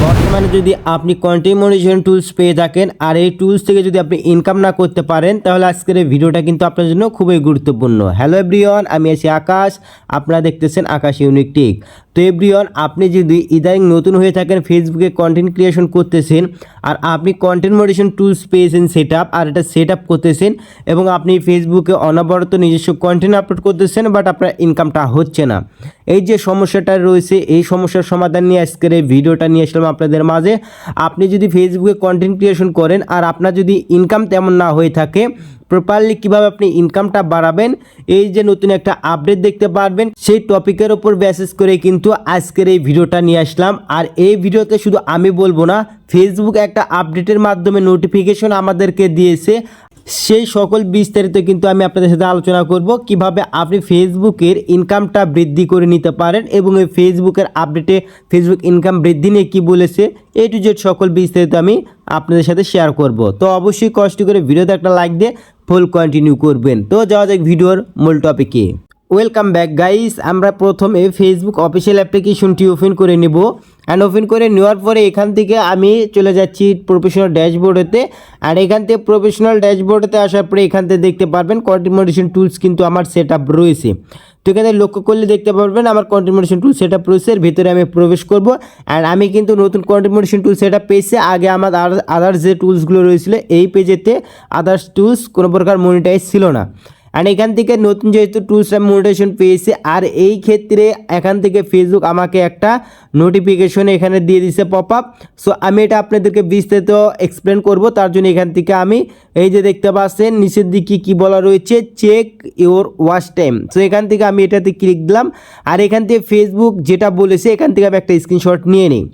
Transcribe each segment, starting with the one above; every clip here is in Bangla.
lot বর্তমানে যদি আপনি কন্টেন্ট মনিটরিং টুলস পেয়ে থাকেন আর এই টুলস থেকে যদি আপনি ইনকাম না করতে পারেন, তাহলে আজকের এই ভিডিওটা কিন্তু আপনার জন্য খুবই গুরুত্বপূর্ণ। হ্যালো এভরিওয়ান আমি আছি আকাশ। আপনারা দেখতেছেন আকাশ ইউনিক টেক তো এভরিওয়ান আপনি যদি ইদানিং নতুন হয়ে থাকেন ফেসবুকে কন্টেন্ট ক্রিয়েশন করতেছেন আর আপনি কন্টেন্ট মডিশন টুলস পেয়েছেন সেট আপ আর এটা সেট আপ করতেছেন এবং আপনি ফেসবুকে অনবরত নিজস্ব কন্টেন্ট আপলোড করতেছেন বাট আপনার ইনকামটা হচ্ছে না। এই যে সমস্যাটা রয়েছে, এই সমস্যার সমাধান নিয়ে আজকের এই ভিডিওটা নিয়ে আসলাম আপনাদের মাঝে আপনি যদি ফেসবুকে কন্টেন্ট ক্রিয়েশন করেন আর আপনার যদি ইনকাম তেমন না হয়ে থাকে প্রপারলি কীভাবে আপনি ইনকামটা বাড়াবেন, এই যে নতুন একটা আপডেট দেখতে পারবেন, সেই টপিকের ওপর বেসিস করে কিন্তু আজকের এই ভিডিওটা নিয়ে আসলাম। আর এই ভিডিওতে শুধু আমি বলব না ফেসবুক একটা আপডেটের মাধ্যমে নোটিফিকেশন আমাদেরকে দিয়েছে। সেই সকল বিস্তারিত কিন্তু আমি আপনাদের সাথে আলোচনা করব। কীভাবে আপনি ফেসবুকের ইনকামটা বৃদ্ধি করে নিতে পারেন এবং এই ফেসবুকের আপডেটে ফেসবুক ইনকাম বৃদ্ধি নিয়ে কী বলেছে, এ টু জেড সকল বিস্তারিত আমি আপনাদের সাথে শেয়ার করব। তো অবশ্যই কষ্ট করে ভিডিওতে একটা লাইক দিয়ে ফুল কন্টিনিউ করবেন। তো যাওয়া যাক ভিডিওর মূল টপিকে ওয়েলকাম ব্যাক গাইস আমরা প্রথমে ফেসবুক অফিসিয়াল অ্যাপ্লিকেশনটি ওপেন করে নেব। অ্যান্ড ওপেন করে নেওয়ার পরে এখান থেকে আমি চলে যাচ্ছি প্রফেশনাল ড্যাশবোর্ডেতে আর এখান থেকে প্রফেশনাল ড্যাশবোর্ডেতে আসার পরে এখান থেকে দেখতে পারবেন কন্টিনিউশন টুলস কিন্তু আমার সেট আপ রয়েছে। তো এখানে লক্ষ্য করলে দেখতে পারবেন আমার কন্টিনিউশন টুল সেট আপ রয়েছে ভিতরে আমি প্রবেশ করব। অ্যান্ড আমি কিন্তু নতুন কন্টিনিউশন টুল সেট আপ পেয়েছি, আগে আমার আদার্স যে টুলসগুলো রয়েছিল, এই পেজেতে আদার্স টুলস কোনো প্রকার মনিটাইজ ছিল না। অ্যান্ড এখান থেকে নতুন যেহেতু টুলস অ্যান্ড মোটিভেশন পেয়েছে, আর এই ক্ষেত্রে এখান থেকে ফেসবুক আমাকে একটা নোটিফিকেশন এখানে দিয়ে দিছে পপ আপ সো আমি এটা আপনাদেরকে বিস্তারিত এক্সপ্লেন করব, তার জন্য এখান থেকে আমি এই যে দেখতে পাচ্ছেন, নিচের দিকে কি বলা রয়েছে check your watch time so এখান থেকে আমি এটাতে ক্লিক দিলাম, আর এখান থেকে ফেসবুক যেটা বলেছে, এখান থেকে আমি একটা স্ক্রিনশট নিয়ে নিই।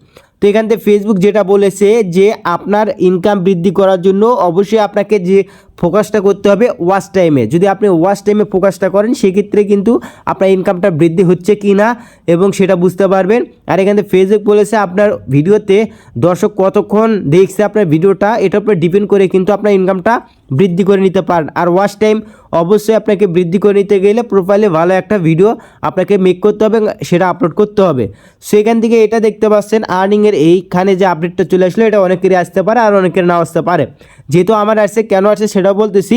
তো এখান থেকে ফেসবুক যেটা বলেছে যে, আপনার ইনকাম বৃদ্ধি করার জন্য অবশ্যই আপনাকে যে ফোকাসটা করতে হবে ওয়াচ টাইমে। যদি আপনি ওয়াচ টাইমে ফোকাসটা করেন, সেক্ষেত্রে কিন্তু আপনার ইনকামটা বৃদ্ধি হচ্ছে কি না এবং সেটা বুঝতে পারবেন। আর এখানে ফেসবুক বলেছে আপনার ভিডিওতে দর্শক কতক্ষণ দেখছে আপনার ভিডিওটা এটার উপরে ডিপেন্ড করে কিন্তু আপনার ইনকামটা বৃদ্ধি করে নিতে পারেন। আর ওয়াচ টাইম অবশ্যই আপনাকে বৃদ্ধি করে নিতে গেলে প্রোফাইলে ভালো একটা ভিডিও আপনাকে মেক করতে হবে সেটা আপলোড করতে হবে। সেখান থেকে এটা দেখতে পাচ্ছেন আর্নিংয়ের এইখানে যে আপডেটটা চলে আসলো, এটা অনেকেরই আসতে পারে আর অনেকের নাও আসতে পারে। যেহেতু আমার আসছে, কেন আসছে সেটাও বলতেছি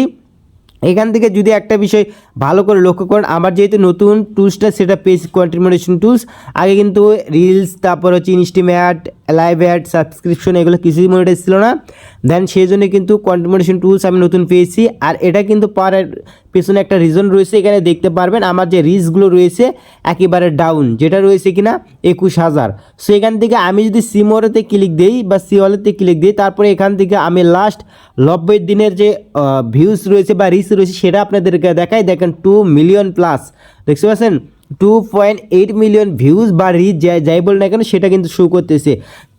এখান থেকে যদি একটা বিষয় ভালো করে লক্ষ্য করেন আমার যেহেতু নতুন টুলসটা সেটা পেজ কন্টিনিউশন টুলস আগে কিন্তু রিলস তারপর হচ্ছে instream ad live ad subscription এগুলো কিছুই মনিটাইজ ছিল না। দেন সেই জন্য কিন্তু কন্টিনিউশন টুলস আমি নতুন পেয়েছি। আর এটা কিন্তু পাওয়ার পেছনে একটা রিজন রয়েছে, এখানে দেখতে পারবেন আমার যে রিস্কগুলো রয়েছে, একেবারে ডাউন যেটা রয়েছে কিনা একুশ হাজার। সো এখান থেকে আমি যদি সিমোরেতে ক্লিক দিই বা সিওয়ালেতে ক্লিক দিই, তারপরে এখান থেকে আমি লাস্ট নব্বই দিনের যে ভিউজ রয়েছে বা রিচ রয়েছে, সেটা আপনাদেরকে দেখাই। দেখেন টু মিলিয়ন প্লাস দেখতে পাচ্ছেন? Two point eight million views বা রিচ যাই যাই বল না কেন, সেটা কিন্তু শো করতেছে।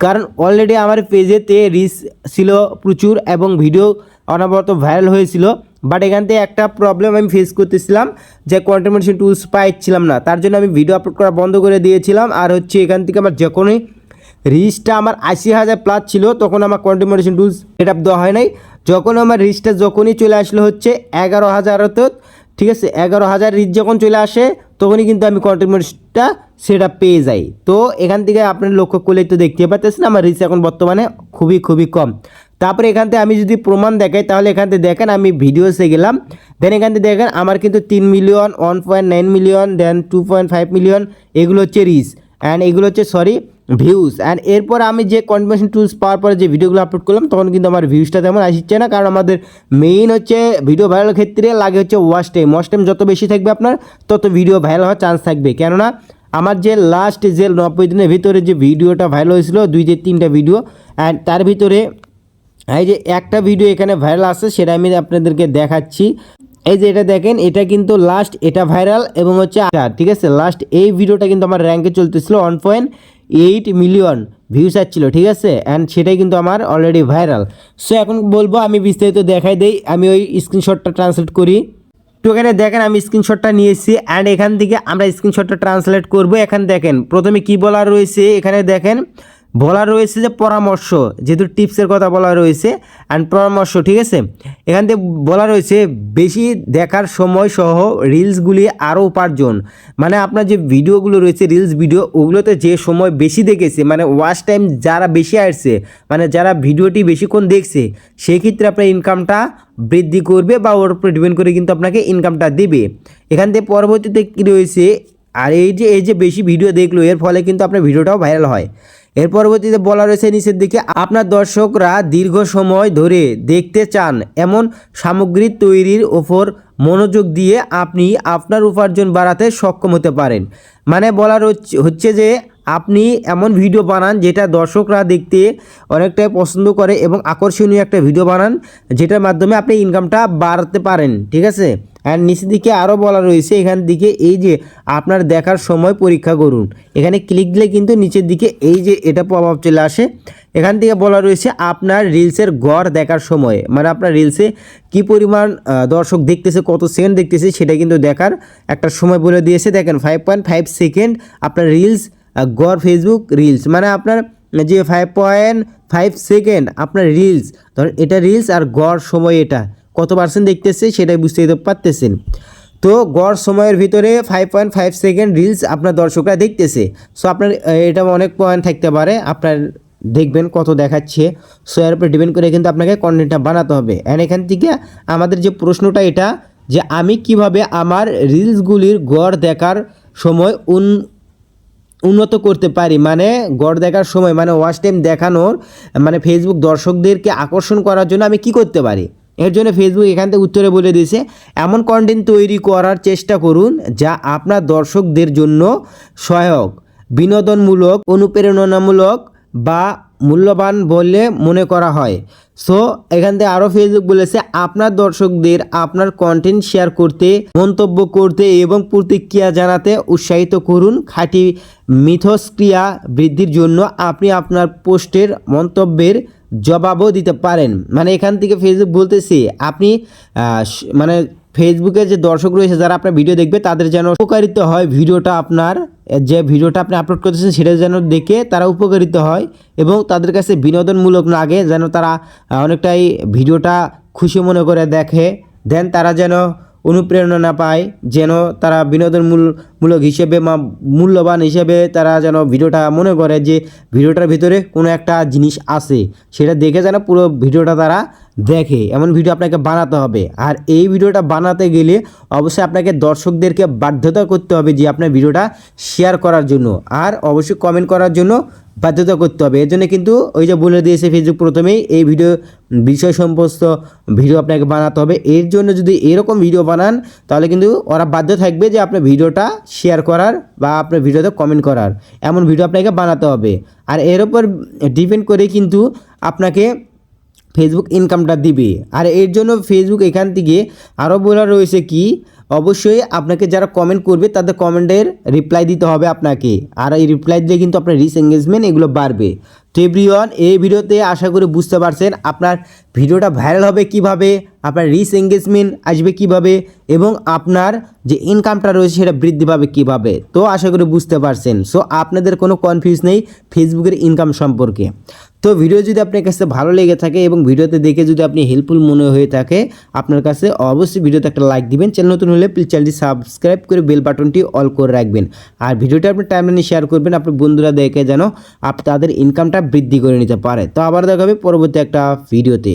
কারণ অলরেডি আমার পেজেতে রিচ ছিল প্রচুর এবং ভিডিও অনবরত ভাইরাল হয়েছিল। বাট এখান থেকে একটা প্রবলেম আমি ফেস করতেছিলাম, যে কন্টেন্ট টুলস পাইছিলাম না। তার জন্য আমি ভিডিও আপলোড করা বন্ধ করে দিয়েছিলাম। আর হচ্ছে এখান থেকে আমার যখনই রিচটা আমার আশি হাজার প্লাস ছিল, তখন আমার কন্টিনিউশন টুলস সেট আপ দেওয়া হয় নাই। যখন আমার রিচটা যখনই চলে আসলো হচ্ছে এগারো হাজার ঠিক আছে, এগারো হাজার রিচ যখন চলে আসে, তখনই কিন্তু আমি কন্টিনিউশনটা সেট পেয়ে যাই। তো এখান থেকে আপনার লক্ষ্য করলে তো দেখতে পাচ্ছেন আমার রিচ এখন বর্তমানে খুবই খুবই কম। তারপরে এখান থেকে আমি যদি প্রমাণ দেখাই, তাহলে এখান থেকে দেখেন আমি ভিডিওসে গেলাম। দেন এখান থেকে দেখেন আমার কিন্তু তিন million one point nine million then two point five million এগুলো হচ্ছে রিচ অ্যান্ড এগুলো হচ্ছে সরি ভিউজ অ্যান্ড এরপর আমি যে কনভেনশন টুলস পাওয়ার পরে যে ভিডিওগুলো আপলোড করলাম, তখন কিন্তু আমার ভিউজটা তেমন আসছে না। কারণ আমাদের মেইন হচ্ছে ভিডিও ভাইরাল ক্ষেত্রে লাগে হচ্ছে ওয়াচ টাইম ওয়াচ টাইম যত বেশি থাকবে আপনার, তত ভিডিও ভাইরাল হওয়ার চান্স থাকবে। কেননা আমার যে লাস্ট যে নব্বই দিনের ভিতরে যে ভিডিওটা ভাইরাল হয়েছিল, দুই যে তিনটা ভিডিও অ্যান্ড তার ভিতরে এই যে একটা ভিডিও এখানে ভাইরাল আছে, সেটা আমি আপনাদেরকে দেখাচ্ছি। এই যে এটা দেখেন, এটা কিন্তু লাস্ট এটা ভাইরাল এবং হচ্ছে ঠিক আছে? লাস্ট এই ভিডিওটা কিন্তু আমার র্যাঙ্কে চলতেছিল one point eight million views আসছিল, ঠিক আছে? অ্যান্ড সেটাই কিন্তু আমার অলরেডি ভাইরাল সো এখন বলব, আমি বিস্তারিত দেখাই দেই। আমি ওই স্ক্রিনশটটা ট্রান্সলেট করি। তো এখানে দেখেন, আমি স্ক্রিনশটটা নিয়েছি। অ্যান্ড এখান থেকে আমরা স্ক্রিনশটটা ট্রান্সলেট করব। এখানে দেখেন, প্রথমে কি বলা রয়েছে? এখানে দেখেন বলা রয়েছে যে পরামর্শ, যেহেতু টিপসের কথা বলা রয়েছে অ্যান্ড পরামর্শ, ঠিক আছে? এখান থেকে বলা রয়েছে, বেশি দেখার সময় সহ রিলসগুলি আরও উপার্জন। মানে আপনার যে ভিডিওগুলো রয়েছে রিলস ভিডিও ওগুলোতে যে সময় বেশি দেখেছে মানে ওয়াচ টাইম যারা বেশি আসছে মানে যারা ভিডিওটি বেশিক্ষণ দেখছে সেই ক্ষেত্রে আপনার ইনকামটা বৃদ্ধি করবে বা ওর উপরে ডিপেন্ড করে কিন্তু আপনাকে ইনকামটা দেবে। এখান থেকে পরবর্তীতে কী রয়েছে, আর এই যে এই যে বেশি ভিডিও দেখল, এর ফলে কিন্তু আপনার ভিডিওটাও ভাইরাল হয়। এর পরবর্তীতে বলা রয়েছে নিচের দিকে, আপনার দর্শকরা দীর্ঘ সময় ধরে দেখতে চান এমন সামগ্রী তৈরির ওপর মনোযোগ দিয়ে আপনি আপনার উপার্জন বাড়াতে সক্ষম হতে পারেন। মানে বলার হচ্ছে- যে আপনি এমন ভিডিও বানান যেটা দর্শকরা দেখতে অনেকটাই পছন্দ করে এবং আকর্ষণীয় একটা ভিডিও বানান, যেটার মাধ্যমে আপনি ইনকামটা বাড়াতে পারেন। ঠিক আছে? আর নিচের দিকে আরও বলা রয়েছে, এখান দিকে এই যে আপনার দেখার সময় পরীক্ষা করুন। এখানে ক্লিক দিলে কিন্তু নিচের দিকে এই যে এটা প্রভাব চলে আসে। এখান থেকে বলা রয়েছে আপনার রিলসের গড় দেখার সময়। মানে আপনার রিলসে কি পরিমাণ দর্শক দেখতেছে, কত সেকেন্ড দেখতেছে, সেটা কিন্তু দেখার একটা সময় বলে দিয়েছে। দেখেন ফাইভ পয়েন্ট ফাইভ সেকেন্ড আপনার রিলস গড় ফেসবুক রিলস মানে আপনার যে ফাইভ পয়েন্ট ফাইভ সেকেন্ড আপনার রিলস ধরেন এটা রিলস আর গড় সময় এটা। কত পার্সেন্ট দেখতেছে সেটাই বুঝতে পারতেছেন। তো গড় সময়ের ভিতরে five point five second reels আপনার দর্শকরা দেখতেছে। সো আপনার এটা অনেক পয়েন্ট থাকতে পারে। আপনার দেখবেন কত দেখাচ্ছে। সো এর উপরে ডিপেন্ড করে কিন্তু আপনাকে কন্টেন্টটা বানাতে হবে। অ্যান্ড এখান থেকে আমাদের যে প্রশ্নটা এটা, যে আমি কীভাবে আমার রিলসগুলির গড় দেখার সময় উন, উন্নত করতে পারি? মানে গড় দেখার সময় মানে ওয়াচ টাইম দেখানোর মানে ফেসবুক দর্শকদেরকে আকর্ষণ করার জন্য আমি কি করতে পারি? এর জন্য ফেসবুক এখান থেকে উত্তরে বলে দিয়েছে, এমন কন্টেন্ট তৈরি করার চেষ্টা করুন যা আপনার দর্শকদের জন্য সহায়ক, বিনোদনমূলক, অনুপ্রেরণামূলক বা মূল্যবান বলে মনে করা হয়। সো এখান থেকে আরও ফেসবুক বলেছে, আপনার দর্শকদের আপনার কন্টেন্ট শেয়ার করতে, মন্তব্য করতে এবং প্রতিক্রিয়া জানাতে উৎসাহিত করুন। খাঁটি মিথস্ক্রিয়া বৃদ্ধির জন্য আপনি আপনার পোস্টের মন্তব্যের জবাবও দিতে পারেন। মানে এখান থেকে ফেসবুক বলতেছি, আপনি মানে ফেসবুকে যে দর্শক রয়েছে, যারা আপনার ভিডিও দেখবে, তাদের যেন উপকারিত হয় ভিডিওটা আপনার, যে ভিডিওটা আপনি আপলোড করতেছেন, সেটা যেন দেখে তারা উপকারিত হয় এবং তাদের কাছে বিনোদনমূলক লাগে যেন তারা অনেকটাই ভিডিওটা খুশি মনে করে দেখে, দেন তারা যেন অনুপ্রেরণা পায়, যেন তারা বিনোদন মূল- মূলক হিসেবে বা মূল্যবান হিসেবে তারা যেন ভিডিওটা মনে করে যে ভিডিওটার ভিতরে কোনো একটা জিনিস আছে। সেটা দেখে যেন পুরো ভিডিওটা তারা দেখে। এমন ভিডিও আপনাকে বানাতে হবে। আর এই ভিডিওটা বানাতে গেলে অবশ্যই আপনাকে দর্শকদেরকে বাধ্যতা করতে হবে যে আপনার ভিডিওটা শেয়ার করার জন্য। আর অবশ্যই কমেন্ট করার জন্য বাধ্যতা করতে হবে। এর জন্য কিন্তু ওই যে বলে দিয়েছে ফেসবুক প্রথমেই, এই ভিডিও বিষয় সমস্ত ভিডিও আপনাকে বানাতে হবে। এর জন্য যদি এরকম ভিডিও বানান, তাহলে কিন্তু ওরা বাধ্য থাকবে যে আপনার ভিডিওটা শেয়ার করার বা আপনার ভিডিওতে কমেন্ট করার। এমন ভিডিও আপনাকে বানাতে হবে। আর এর উপর ডিপেন্ড করে কিন্তু আপনাকে ফেসবুক ইনকামটা দিবে। আর এর জন্য ফেসবুক এখান থেকে আরও বলা রয়েছে কি, অবশ্যই আপনাকে যারা কমেন্ট করবে, তাদের কমেন্টের রিপ্লাই দিতে হবে আপনাকে। আর এই রিপ্লাই দিলে কিন্তু আপনার রিস এঙ্গেজমেন্ট এগুলো বাড়বে। তো এভরিওয়ান এই ভিডিওতে আশা করি বুঝতে পারছেন আপনার ভিডিওটা ভাইরাল হবে কীভাবে, আপনার রিস এঙ্গেজমেন্ট আসবে কীভাবে, এবং আপনার যে ইনকামটা রয়েছে সেটা বৃদ্ধি পাবে কীভাবে। তো আশা করি বুঝতে পারছেন। সো আপনাদের কোনো কনফিউজ নেই ফেসবুকের ইনকাম সম্পর্কে। তো ভিডিও যদি আপনার কাছে ভালো লেগে থাকে এবং ভিডিওতে দেখে যদি আপনি হেল্পফুল মনে হয়ে থাকে, আপনার কাছে অবশ্যই ভিডিওতে একটা লাইক দিবেন। চ্যানেল নতুন হলে প্লিজ চ্যানেলটি সাবস্ক্রাইব করে বেল বাটনটি অল করে রাখবেন। আর ভিডিওটা আপনি টাইমলাইনে শেয়ার করবেন, আপনার বন্ধুরা দেখে যেন তাদের ইনকামটা বৃদ্ধি করে নিতে পারে। তো আবার দেখা হবে পরবর্তী একটা ভিডিওতে।